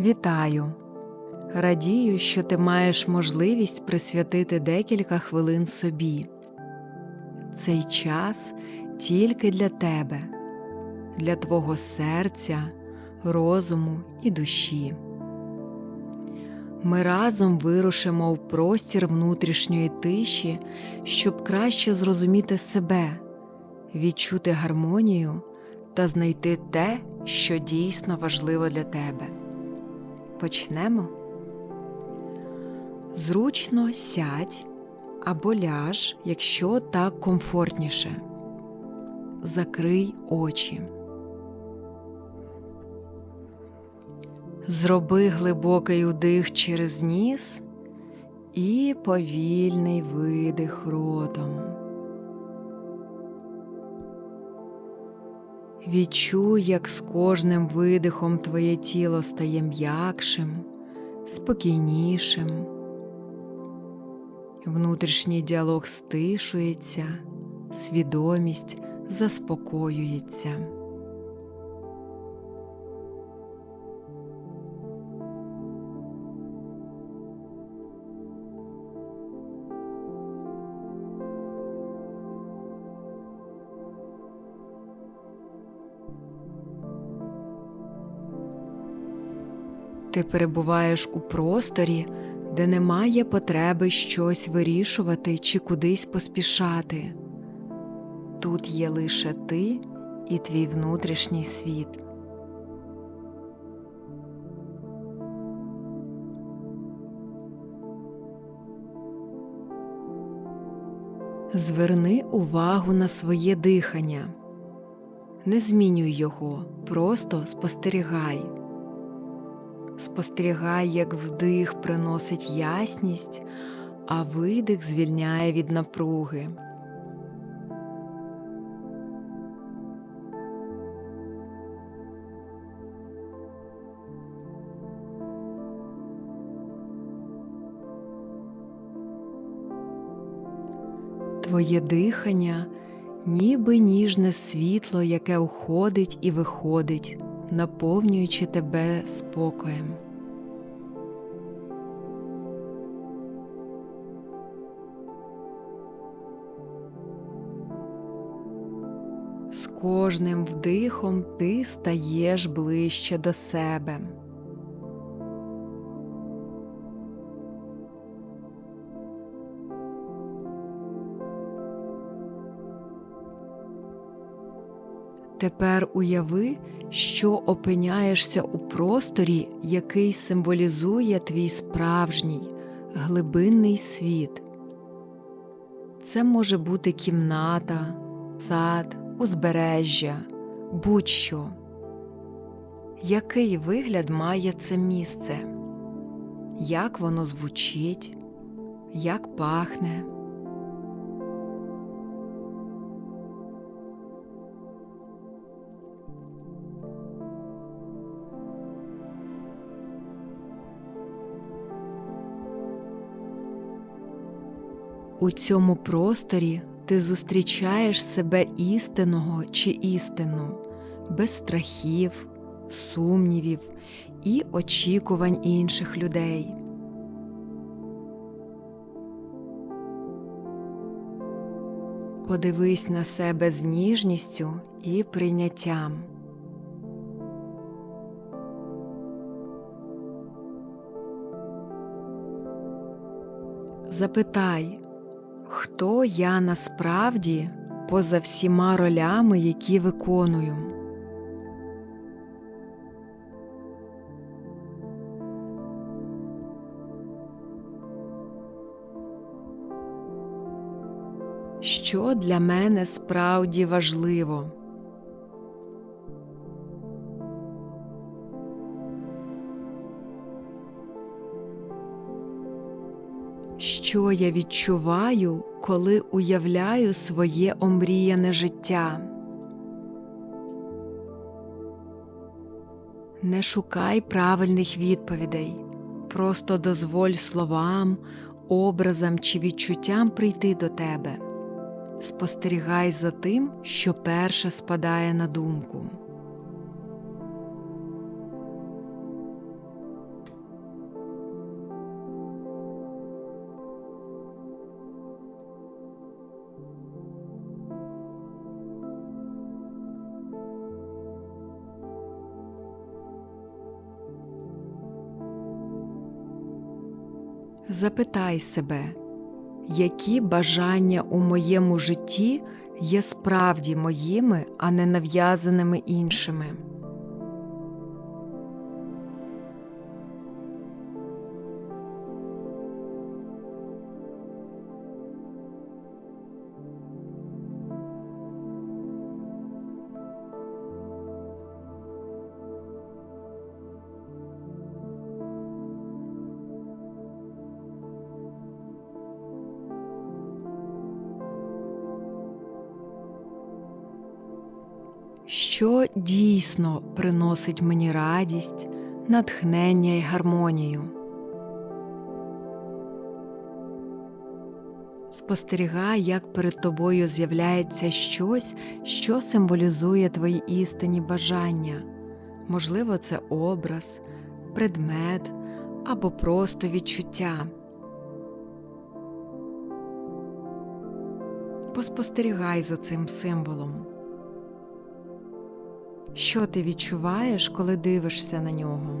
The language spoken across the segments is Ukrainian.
Вітаю! Радію, що ти маєш можливість присвятити декілька хвилин собі. Цей час тільки для тебе, для твого серця, розуму і душі. Ми разом вирушимо в простір внутрішньої тиші, щоб краще зрозуміти себе, відчути гармонію та знайти те, що дійсно важливо для тебе. Почнемо. Зручно сядь або ляж, якщо так комфортніше. Закрий очі. Зроби глибокий удих через ніс і повільний видих ротом. Відчуй, як з кожним видихом твоє тіло стає м'якшим, спокійнішим. Внутрішній діалог стишується, свідомість заспокоюється. Ти перебуваєш у просторі, де немає потреби щось вирішувати чи кудись поспішати. Тут є лише ти і твій внутрішній світ. Зверни увагу на своє дихання. Не змінюй його, просто спостерігай. Спостерігай, як вдих приносить ясність, а видих звільняє від напруги. Твоє дихання ніби ніжне світло, яке уходить і виходить, наповнюючи тебе спокоєм. З кожним вдихом ти стаєш ближче до себе. Тепер уяви, що опиняєшся у просторі, який символізує твій справжній, глибинний світ. Це може бути кімната, сад, узбережжя, будь-що. Який вигляд має це місце? Як воно звучить? Як пахне? У цьому просторі ти зустрічаєш себе істинного чи істину, без страхів, сумнівів і очікувань інших людей. Подивись на себе з ніжністю і прийняттям. Запитай, хто я насправді поза всіма ролями, які виконую. Що для мене справді важливо? Що я відчуваю, коли уявляю своє омріяне життя? Не шукай правильних відповідей, просто дозволь словам, образам чи відчуттям прийти до тебе. Спостерігай за тим, що перше спадає на думку. Запитай себе, які бажання у моєму житті є справді моїми, а не нав'язаними іншими. Що дійсно приносить мені радість, натхнення і гармонію? Спостерігай, як перед тобою з'являється щось, що символізує твої істинні бажання. Можливо, це образ, предмет або просто відчуття. Поспостерігай за цим символом. Що ти відчуваєш, коли дивишся на нього?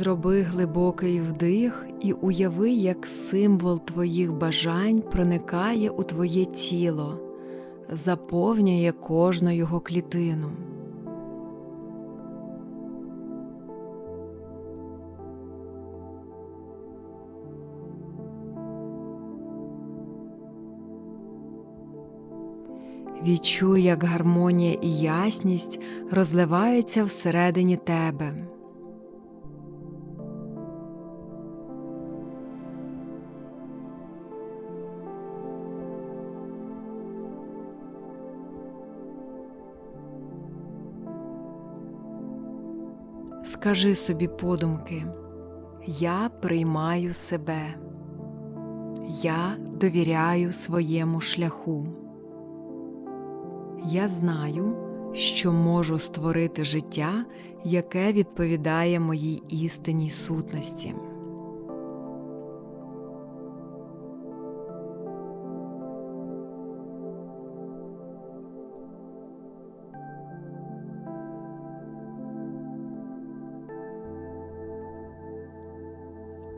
Зроби глибокий вдих і уяви, як символ твоїх бажань проникає у твоє тіло, заповнює кожну його клітину. Відчуй, як гармонія і ясність розливаються всередині тебе. Скажи собі подумки, я приймаю себе, я довіряю своєму шляху. Я знаю, що можу створити життя, яке відповідає моїй істинній сутності.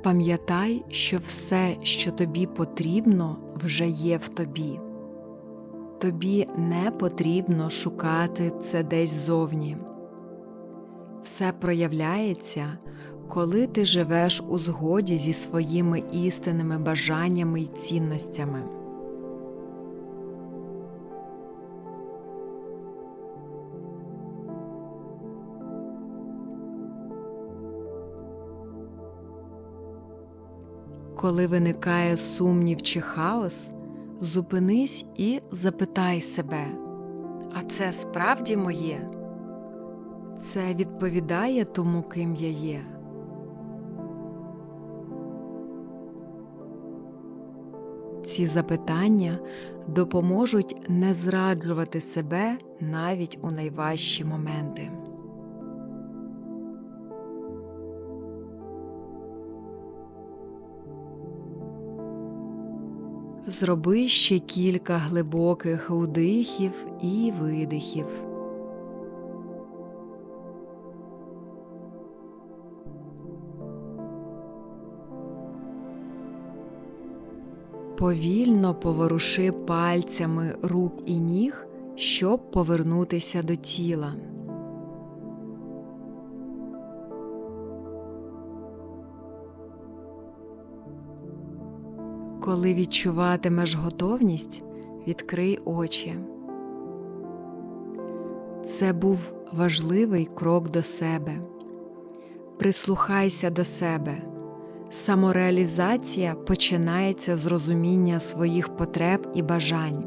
Пам'ятай, що все, що тобі потрібно, вже є в тобі. Тобі не потрібно шукати це десь зовні. Все проявляється, коли ти живеш у згоді зі своїми істинними бажаннями й цінностями. Коли виникає сумнів чи хаос, зупинись і запитай себе, а це справді моє? Це відповідає тому, ким я є. Ці запитання допоможуть не зраджувати себе навіть у найважчі моменти. Зроби ще кілька глибоких вдихів і видихів. Повільно поворуши пальцями рук і ніг, щоб повернутися до тіла. Коли відчуватимеш готовність, відкрий очі. Це був важливий крок до себе. Прислухайся до себе. Самореалізація починається з розуміння своїх потреб і бажань.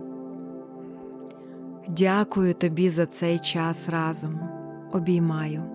Дякую тобі за цей час разом. Обіймаю.